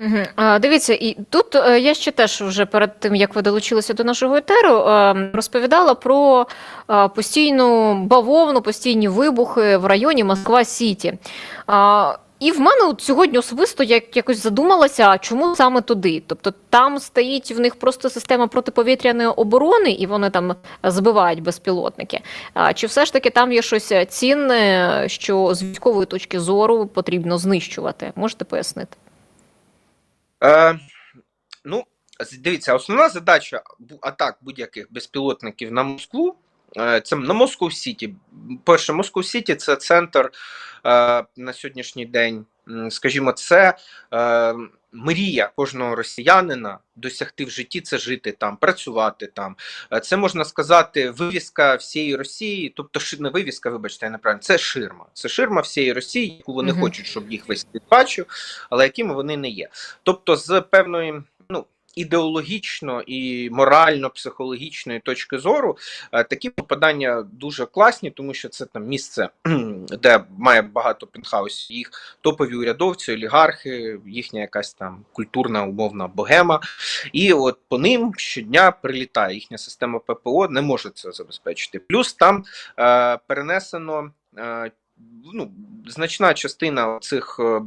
Угу. Дивіться, і тут е, я ще теж вже перед тим, як ви долучилися до нашого етеру, е, розповідала про е, постійну бавовну, постійні вибухи в районі Москва-Сіті. А, І в мене от сьогодні особисто як якось задумалася, чому саме туди? Тобто там стоїть в них просто система протиповітряної оборони, і вони там збивають безпілотники. А чи все ж таки там є щось цінне, що з військової точки зору потрібно знищувати? Можете пояснити? Е, ну, дивіться, основна задача атак будь-яких безпілотників на Москву. е, Це на Москов Сіті. Перше, Москов Сіті це центр е, на сьогоднішній день. Скажімо, це е, мрія кожного росіянина досягти в житті це жити там, працювати там. Е, Це можна сказати вивіска всієї Росії, тобто не вивіска, вибачте, я неправильно, це ширма. Це ширма всієї Росії, яку вони угу. хочуть, щоб їх весь світ бачив, але якими вони не є. Тобто, з певної ідеологічно і морально-психологічної точки зору, е, такі попадання дуже класні, тому що це там місце, де має багато пентхаусів, їх топові урядовці, олігархи, їхня якась там культурна умовна богема. І от по ним щодня прилітає їхня система ППО, не може це забезпечити. Плюс там е, перенесено. Е, Ну, значна частина цих е,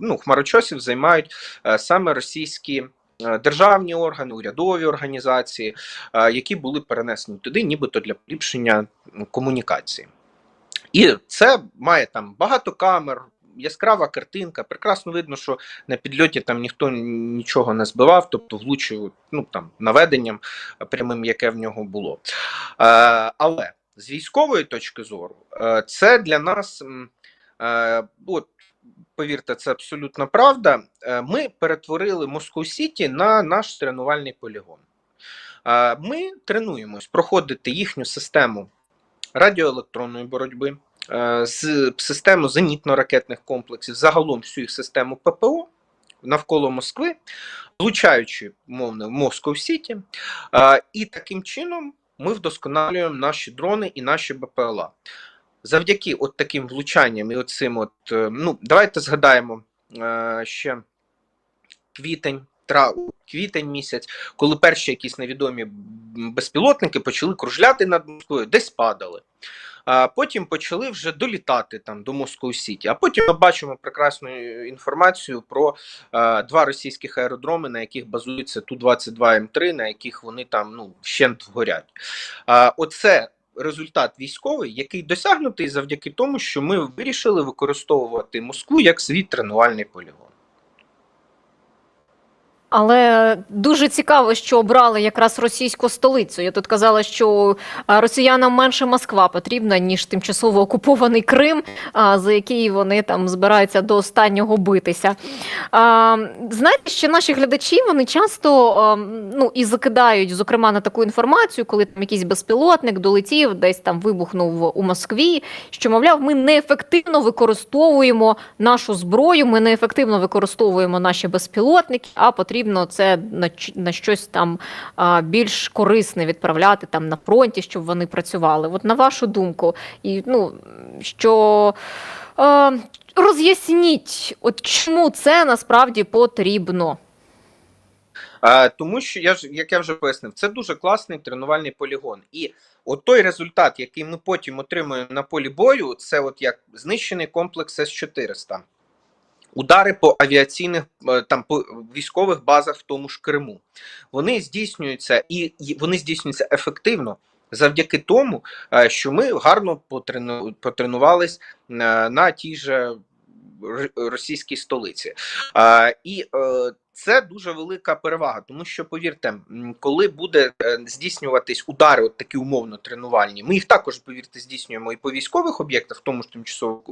ну, хмарочосів займають е, саме російські е, державні органи, урядові організації, е, які були перенесені туди, нібито для поліпшення комунікації. І це має там багато камер. Яскрава картинка, прекрасно видно, що на підльоті там ніхто нічого не збивав, тобто влучив ну, там, наведенням е, прямим, яке в нього було. Е, але з військової точки зору, е, це для нас, е, от, повірте, це абсолютно правда. Е, Ми перетворили Москву Сіті на наш тренувальний полігон. Е, Ми тренуємось проходити їхню систему радіоелектронної боротьби, е, систему зенітно-ракетних комплексів, загалом всю їх систему ППО навколо Москви, влучаючи мовно в Москов Сіті. І таким чином ми вдосконалюємо наші дрони і наші БПЛА. Завдяки от таким влучанням і оцим, от, е, ну, давайте згадаємо е, ще квітень, тра, квітень місяць, коли перші якісь невідомі безпілотники почали кружляти над Москвою, десь падали. А потім почали вже долітати там до Москва Сіті. А потім ми бачимо прекрасну е, інформацію про е, два російських аеродроми, на яких базується Ту-22М3, на яких вони там ну, вщент вгорять. А, оце результат військовий, який досягнутий завдяки тому, що ми вирішили використовувати Москву як свій тренувальний полігон. Але дуже цікаво, що обрали якраз російську столицю. Я тут казала, що росіянам менше Москва потрібна, ніж тимчасово окупований Крим, за який вони там збираються до останнього битися. Знаєте, що наші глядачі вони часто ну, і закидають, зокрема, на таку інформацію, коли там якийсь безпілотник долетів, десь там вибухнув у Москві. Що, мовляв, ми неефективно використовуємо нашу зброю, ми неефективно використовуємо наші безпілотники, а потрібно це на, на щось там більш корисне відправляти там на фронті, щоб вони працювали. От на вашу думку, і ну що роз'ясніть, от чому це насправді потрібно? Тому що я ж, як я вже пояснив, це дуже класний тренувальний полігон. І от той результат, який ми потім отримуємо на полі бою, це от як знищений комплекс С-400. Удари по авіаційних е, там по військових базах в тому ж Криму. Вони здійснюються і вони здійснюються ефективно завдяки тому, е, що ми гарно потрену, потренувались на, на тій же російській столиці. І е, це дуже велика перевага, тому що повірте, коли буде е, здійснюватись удари, от такі умовно тренувальні, ми їх також, повірте, здійснюємо і по військових об'єктах, в тому ж тимчасово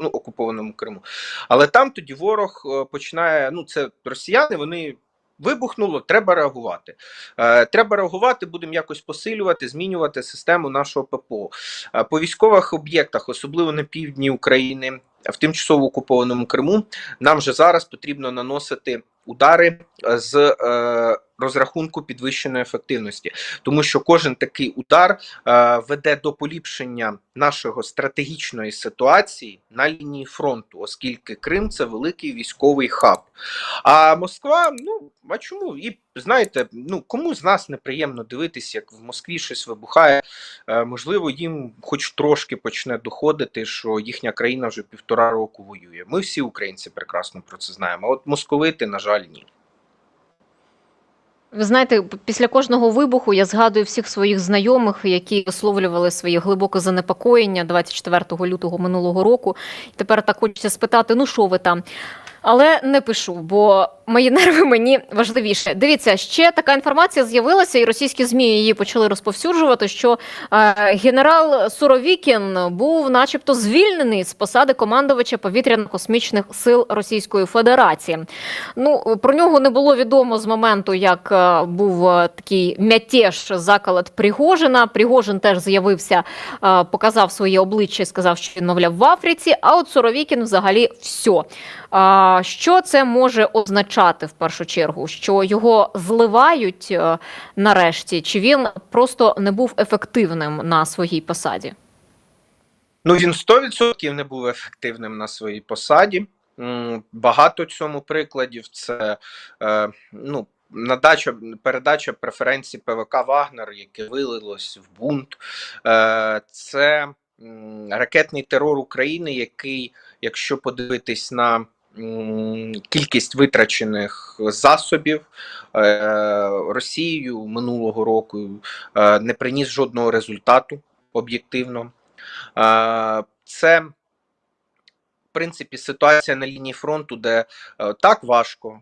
ну, окупованому Криму. Але там тоді ворог е, починає. Ну, це росіяни, вони. Вибухнуло, треба реагувати. Е, треба реагувати, будемо якось посилювати, змінювати систему нашого ППО. Е, по військових об'єктах, особливо на півдні України, в тимчасово окупованому Криму, нам вже зараз потрібно наносити удари з е, розрахунку підвищеної ефективності, тому що кожен такий удар е, веде до поліпшення нашого стратегічної ситуації на лінії фронту, оскільки Крим це великий військовий хаб. А Москва, ну а чому? І знаєте, ну кому з нас неприємно дивитися, як в Москві щось вибухає. Е, можливо, їм хоч трошки почне доходити, що їхня країна вже півтора року воює. Ми всі українці прекрасно про це знаємо. От московити, на жаль, ні. Ви знаєте, після кожного вибуху я згадую всіх своїх знайомих, які висловлювали своє глибоке занепокоєння 24 лютого минулого року. І тепер так хочеться спитати: ну що ви там? Але не пишу, бо мої нерви мені важливіше. Дивіться, ще така інформація з'явилася, і російські змі її почали розповсюджувати. Що е, генерал Суровікін був, начебто, звільнений з посади командувача повітряно-космічних сил Російської Федерації. Ну про нього не було відомо з моменту, як е, був е, такий мятеж заколот Пригожина. Пригожин теж з'явився, е, показав своє обличчя, сказав, що він мовляв в Африці. А от Суровікін взагалі все. А, Що це може означати в першу чергу? Що його зливають е, нарешті, чи він просто не був ефективним на своїй посаді? Ну він 100% не був ефективним на своїй посаді. Багато цьому прикладів. Це е, ну, надача, передача преференцій ПВК Вагнер, яке вилилось в бунт. Е, Це ракетний терор України, який, якщо подивитись на кількість витрачених засобів е, Росією минулого року, е, не приніс жодного результату об'єктивно. Е, Це, в принципі, ситуація на лінії фронту, де так важко,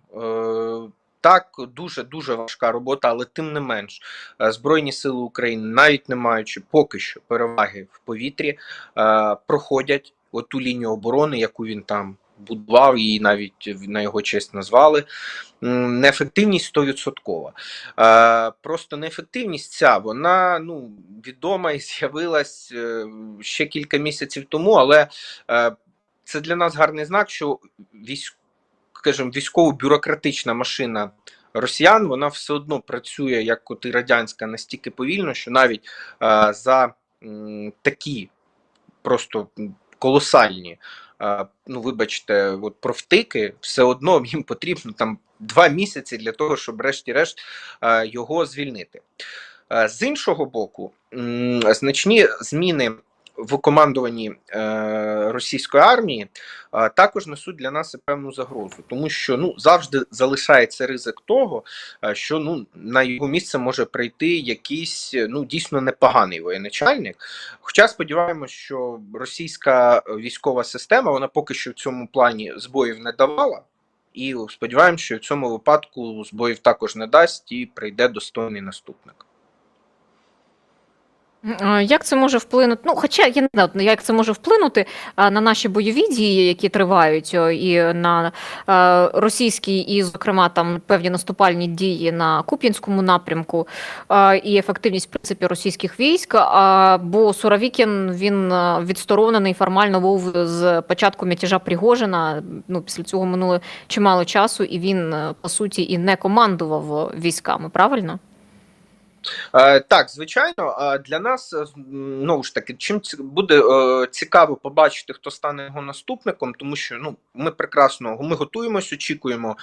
так дуже дуже важка робота, але тим не менш, Збройні Сили України, навіть не маючи поки що переваги в повітрі, проходять оту лінію оборони, яку він там будував, її навіть на його честь назвали. Неефективність 100%. Е, Просто неефективність ця, вона ну, відома і з'явилась е, ще кілька місяців тому, але е, це для нас гарний знак, що військ, скажімо, військово-бюрократична машина росіян вона все одно працює як от і радянська настільки повільно, що навіть за такі просто колосальні. Ну, вибачте, от провтики, все одно їм потрібно там два місяці для того, щоб, врешті-решт, його звільнити. З іншого боку, значні зміни в командуванні е, російської армії е, також несуть для нас певну загрозу, тому що ну завжди залишається ризик того, е, що ну на його місце може прийти якийсь ну дійсно непоганий воєначальник. Хоча сподіваємось, що російська військова система вона поки що в цьому плані збоїв не давала. І сподіваємося, що в цьому випадку збоїв також не дасть і прийде достойний наступник. Як це може вплинути? Ну, хоча я не знаю, як це може вплинути на наші бойові дії, які тривають, і на російські, і, зокрема, там певні наступальні дії на Куп'янському напрямку, і ефективність в принципі російських військ. Бо Суровікін він відсторонений формально був з початку мятежа Пригожина. Ну, після цього минуло чимало часу, і він по суті і не командував військами. Правильно? Е, Так, звичайно, для нас ну ж таки, чим буде е, цікаво побачити, хто стане його наступником, тому що ну ми прекрасно ми готуємось, очікуємо е,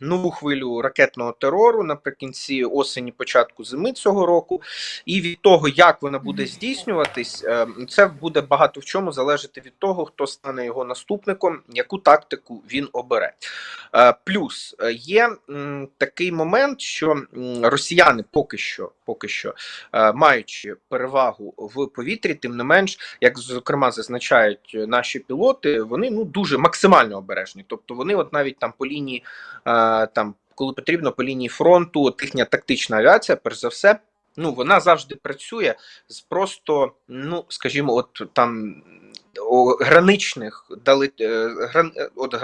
нову хвилю ракетного терору наприкінці осені, початку зими цього року. І від того, як вона буде здійснюватись, е, це буде багато в чому залежати від того, хто стане його наступником, яку тактику він обере. Е, Плюс е, є такий момент, що росіяни поки що, поки що е, маючи перевагу в повітрі, тим не менш, як зокрема зазначають наші пілоти, вони ну дуже максимально обережні. Тобто вони, от навіть там по лінії е, там, коли потрібно по лінії фронту, їхня тактична авіація, перш за все. Ну, вона завжди працює з просто, ну скажімо, от там граничних дали, е, гран, е, от,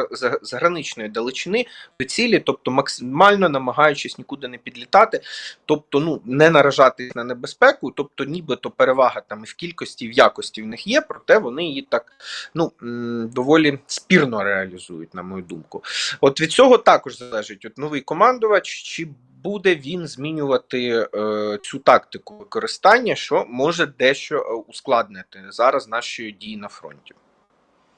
з, граничної далечини до цілі, тобто максимально намагаючись нікуди не підлітати, тобто ну не наражатись на небезпеку, тобто нібито перевага там і в кількості, і в якості в них є, проте вони її так ну доволі спірно реалізують, на мою думку. От від цього також залежить от новий командувач, чи буде він змінювати е, цю тактику використання, що може дещо е, ускладнити зараз наші дії на фронті?